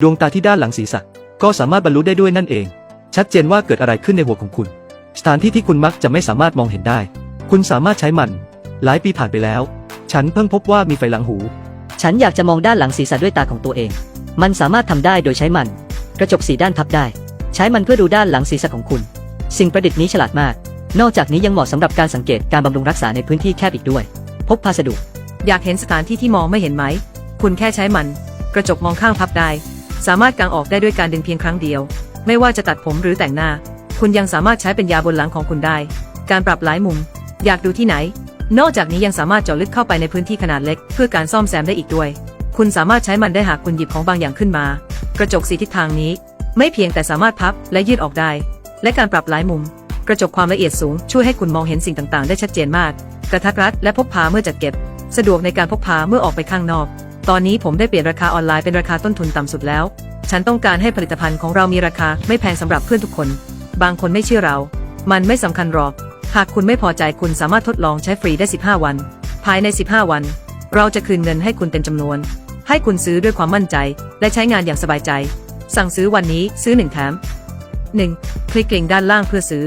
ดวงตาที่ด้านหลังศีรษะ ก็สามารถบรรลุได้ด้วยนั่นเอง ชัดเจนว่าเกิดอะไรขึ้นในหัวของคุณ สถานที่ที่คุณมักจะไม่สามารถมองเห็นได้ คุณสามารถใช้มัน หลายปีผ่านไปแล้ว ฉันเพิ่งพบว่ามีไฟหลังหู ฉันอยากจะมองด้านหลังศีรษะด้วยตาของตัวเอง มันสามารถทำได้โดยใช้มัน กระจกสีด้านพับได้ ใช้มันเพื่อดูด้านหลังศีรษะของคุณ สิ่งประดิษฐ์นี้ฉลาดมาก นอกจากนี้ยังเหมาะสำหรับการสังเกตการบำรุงรักษาในพื้นที่แคบอีกด้วยพกพาสะดวกอยากเห็นสถานที่ที่มองไม่เห็นไหม คุณแค่ใช้มัน กระจกมองข้างพับได้ สามารถกางออกได้ด้วยการดึงเพียงครั้งเดียว ไม่ว่าจะตัดผมหรือแต่งหน้า คุณยังสามารถใช้เป็นยาบนหลังของคุณได้ การปรับหลายมุม อยากดูที่ไหน นอกจากนี้ยังสามารถเจาะลึกเข้าไปในพื้นที่ขนาดเล็ก เพื่อการซ่อมแซมได้อีกด้วย คุณสามารถใช้มันได้หากคุณหยิบของบางอย่างขึ้นมา กระจกสีทิศทางนี้ ไม่เพียงแต่สามารถพับและยืดออกได้ และการปรับหลายมุม กระจกความละเอียดสูง ช่วยให้คุณมองเห็นสิ่งต่างๆ ได้ชัดเจนมาก กระทัดรัดและพกพาเมื่อจัดเก็บ สะดวกในการพกพาเมื่อออกไปข้างนอก ตอนนี้ผมได้เปลี่ยนราคาออนไลน์เป็นราคาต้นทุนต่ำสุดแล้ว ฉันต้องการให้ผลิตภัณฑ์ของเรามีราคาไม่แพงสำหรับเพื่อนทุกคน บางคนไม่เชื่อเรา มันไม่สำคัญหรอก หากคุณไม่พอใจคุณสามารถทดลองใช้ฟรีได้ 15 วัน ภายใน 15 วัน เราจะคืนเงินให้คุณเต็มจำนวน ให้คุณซื้อด้วยความมั่นใจ และใช้งานอย่างสบายใจ สั่งซื้อวันนี้ซื้อหนึ่งแถม 1. คลิกลิงก์ด้านล่างเพื่อซื้อ